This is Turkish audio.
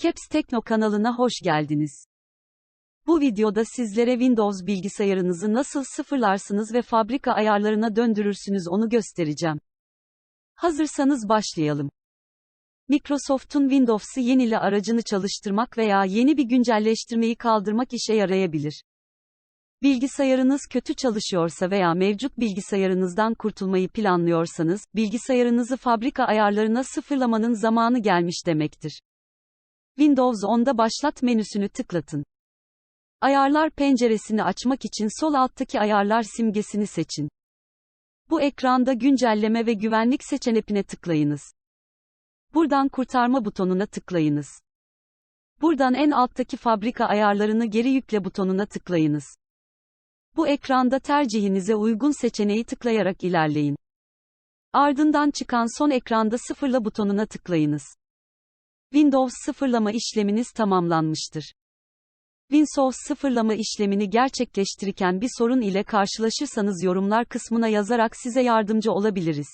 Caps Tekno kanalına hoş geldiniz. Bu videoda sizlere Windows bilgisayarınızı nasıl sıfırlarsınız ve fabrika ayarlarına döndürürsünüz onu göstereceğim. Hazırsanız başlayalım. Microsoft'un Windows'ı yenile aracını çalıştırmak veya yeni bir güncelleştirmeyi kaldırmak işe yarayabilir. Bilgisayarınız kötü çalışıyorsa veya mevcut bilgisayarınızdan kurtulmayı planlıyorsanız, bilgisayarınızı fabrika ayarlarına sıfırlamanın zamanı gelmiş demektir. Windows 10'da başlat menüsünü tıklatın. Ayarlar penceresini açmak için sol alttaki ayarlar simgesini seçin. Bu ekranda güncelleme ve güvenlik seçeneğine tıklayınız. Buradan kurtarma butonuna tıklayınız. Buradan en alttaki fabrika ayarlarını geri yükle butonuna tıklayınız. Bu ekranda tercihinize uygun seçeneği tıklayarak ilerleyin. Ardından çıkan son ekranda sıfırla butonuna tıklayınız. Windows sıfırlama işleminiz tamamlanmıştır. Windows sıfırlama işlemini gerçekleştirirken bir sorun ile karşılaşırsanız yorumlar kısmına yazarak size yardımcı olabiliriz.